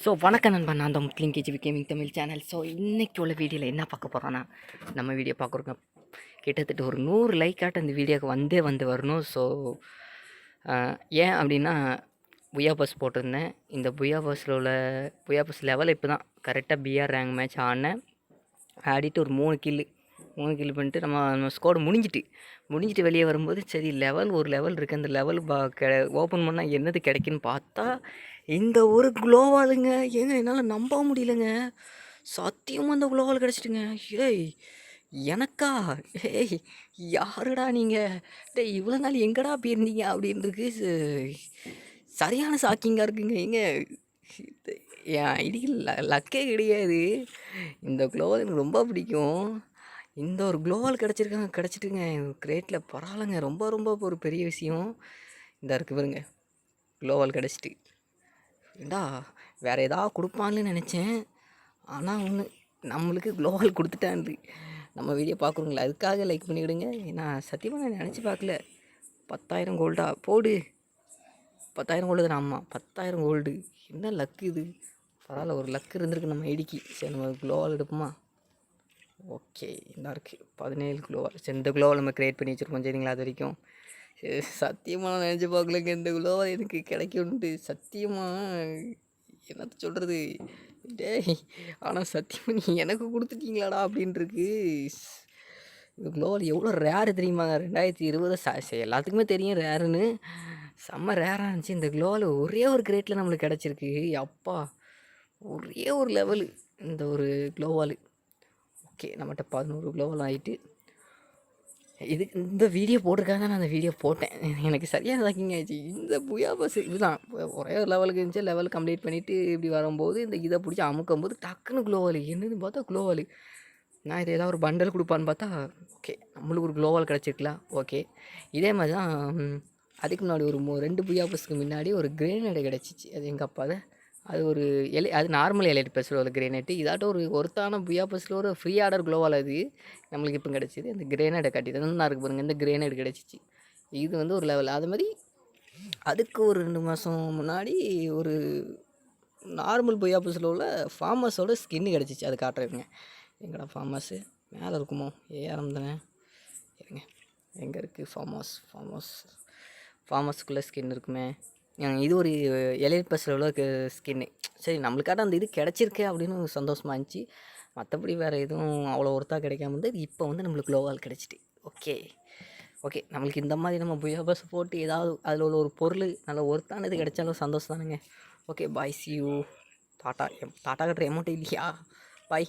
So வணக்கம் நண்பா. நான் தான் முஸ்லீம் KGV gaming Tamil channel so இன்றைக்கி உள்ள வீடியோவில் என்ன பார்க்க போகிறோன்னா நம்ம வீடியோ பார்க்குறோங்க கிட்டத்தட்ட ஒரு நூறு லைக் ஆட்ட அந்த வீடியோக்கு வந்தே வந்து வரணும். ஸோ ஏன் அப்படின்னா புயா பஸ் போட்டிருந்தேன். இந்த புயா பஸ்ஸில் உள்ள புயா பஸ் லெவல் இப்போ தான் கரெக்டாக பிஆர் ரேங்க் மேட்ச் ஆடினேன் ஆடிட்டு ஒரு மூணு கில்லு மூணு கில் பண்ணிட்டு நம்ம நம்ம ஸ்கோடு முடிஞ்சிட்டு முடிஞ்சிட்டு வெளியே வரும்போது சரி லெவல் ஒரு லெவல் இருக்குது அந்த லெவல் பா கெ ஓப்பன் பண்ணால் என்னது கிடைக்குன்னு பார்த்தா இந்த ஒரு குளோவாலுங்க. ஏங்க என்னால் நம்ப முடியலங்க. சத்தியமாக அந்த குளோவால் கிடச்சிட்டுங்க. ஏய் எனக்கா? ஏய் யாருடா நீங்கள் டேய் இவ்வளோ நாள் எங்கடா போயிருந்தீங்க அப்படின்னு ச- சரியான ஷாக்கிங்காக இருக்குங்க. ஏங்க இது என் ல லக்கே கிடையாது. இந்த குளோவால் எனக்கு ரொம்ப பிடிக்கும். இந்த ஒரு குளோவால் கிடச்சிருக்காங்க கிடச்சிட்டுங்க. கிரேட்டில் பரவாயில்லங்க. ரொம்ப ரொம்ப ஒரு பெரிய விஷயம். இந்த இருக்கு பாருங்க. குளோவால் கிடச்சிட்டு. ஏண்டா வேறு ஏதாவது கொடுப்பான்னு நினச்சேன். ஆனால் ஒன்று நம்மளுக்கு குளோவால் கொடுத்துட்டான்து நம்ம வீடியோ பார்க்குறோங்களா அதுக்காக லைக் பண்ணிவிடுங்க நான் சத்தியமாக நான் நினச்சி பார்க்கல. பத்தாயிரம் கோல்டா போடு. பத்தாயிரம் கோல்டு தானே ஆமாம் பத்தாயிரம் கோல்டு என்ன லக்கு இது? பரவாயில்ல ஒரு லக்கு இருந்திருக்கு நம்ம ஐடிக்கு சரி நம்ம குளோவால் எடுப்போமா? ஓகே இந்த இருக்குது பதினேழு குளோவால் சரி இந்த குளோவால் நம்ம க்ரியேட் பண்ணி வச்சுருக்கோம் சரிங்களா அது வரைக்கும். சரி, சத்தியமா நினச்சி பார்க்கலங்க. இந்த குளோவால் எனக்கு கிடைக்கும்ட்டு சத்தியமாக என்னத்த சொல்கிறது டேய் ஆனால் சத்தியமாக நீ எனக்கு கொடுத்துட்டீங்களாடா அப்படின்ட்டுருக்கு இந்த குலோவல் எவ்வளோ ரேரு தெரியுமா? ரெண்டாயிரத்தி இருபது ச எல்லாத்துக்குமே தெரியும் ரேருன்னு செம்ம ரேராக இருந்துச்சு. இந்த குலோவல் ஒரே ஒரு கிரேட்டில் நம்மளுக்கு கிடச்சிருக்கு. அப்பா ஒரே ஒரு லெவலு இந்த ஒரு குளோவால் ஓகே நம்மகிட்ட பதினோரு குலோவல் ஆகிட்டு இதுக்கு இந்த வீடியோ போட்டிருக்காங்க. நான் அந்த வீடியோ போட்டேன். எனக்கு சரியாக தாக்கிங்க ஆயிடுச்சு. இந்த புயா பஸ் இதுதான். ஒரே ஒரு லெவலுக்கு இருந்துச்சு. லெவல் கம்ப்ளீட் பண்ணிவிட்டு இப்படி வரும்போது இந்த இதை பிடிச்சி அமுக்கும் போது டக்குன்னு குளோவால் என்னன்னு பார்த்தா குளோவால் நான் இது ஏதாவது ஒரு பண்டல் கொடுப்பான்னு பார்த்தா ஓகே நம்மளுக்கு ஒரு குளோவால் கிடச்சிருக்கலாம். ஓகே இதே மாதிரி தான் அதுக்கு முன்னாடி ஒரு மூ ரெண்டு புயா பஸ்ஸுக்கு முன்னாடி ஒரு கிரேனேடு கிடச்சிச்சு. அது எங்கள் அப்பா தான் அது ஒரு எலை அது நார்மல் எலைட் பஸ்ஸில் ஒரு கிரேனேட்டு இதாட்டம் ஒரு ஒருத்தான புயா பஸ்ஸில் ஒரு ஃப்ரீ ஆர்டர் க்ளோவால் அது நம்மளுக்கு இப்போ கிடச்சிது. அந்த கிரேனைடை கட்டி தான் இருக்கு பாருங்கள் இந்த கிரேனேட் கிடச்சிச்சு. இது வந்து ஒரு லெவல் அது மாதிரி அதுக்கு ஒரு ரெண்டு மாதம் முன்னாடி ஒரு நார்மல் பொய்யா பஸ்ஸில் உள்ள ஃபார்மஸோட ஸ்கின்னு கிடச்சிச்சு. அது காட்டுறேங்க. எங்கடா ஃபார்மஸு மேலே இருக்குமோ? ஏஆரம் தானே? இருங்க. எங்கே இருக்குது ஃபார்மஸ் ஃபார்மஸ் ஃபார்மஸுக்குள்ளே ஸ்கின் இருக்குமே? இது ஒரு எலைட் பஸ்ஸில் உள்ள ஸ்கின்னு சரி நம்மளுக்காட்ட அந்த இது கிடச்சிருக்கே அப்படின்னு சந்தோஷமாக இருந்துச்சு. மற்றபடி வேறு எதுவும் அவ்வளோ ஒருத்தாக கிடைக்காம இருந்தது. இப்போ வந்து நம்மளுக்கு லோவால் கிடச்சிட்டு. ஓகே ஓகே நம்மளுக்கு இந்த மாதிரி நம்ம புயா பஸ் போட்டு ஏதாவது அதில் உள்ள ஒரு பொருள் நல்ல ஒருத்தானது கிடைச்சாலும் சந்தோஷம் தானுங்க. Okay bye see you tata M tata கட்டுற அமௌண்ட் இல்லையா? பாய்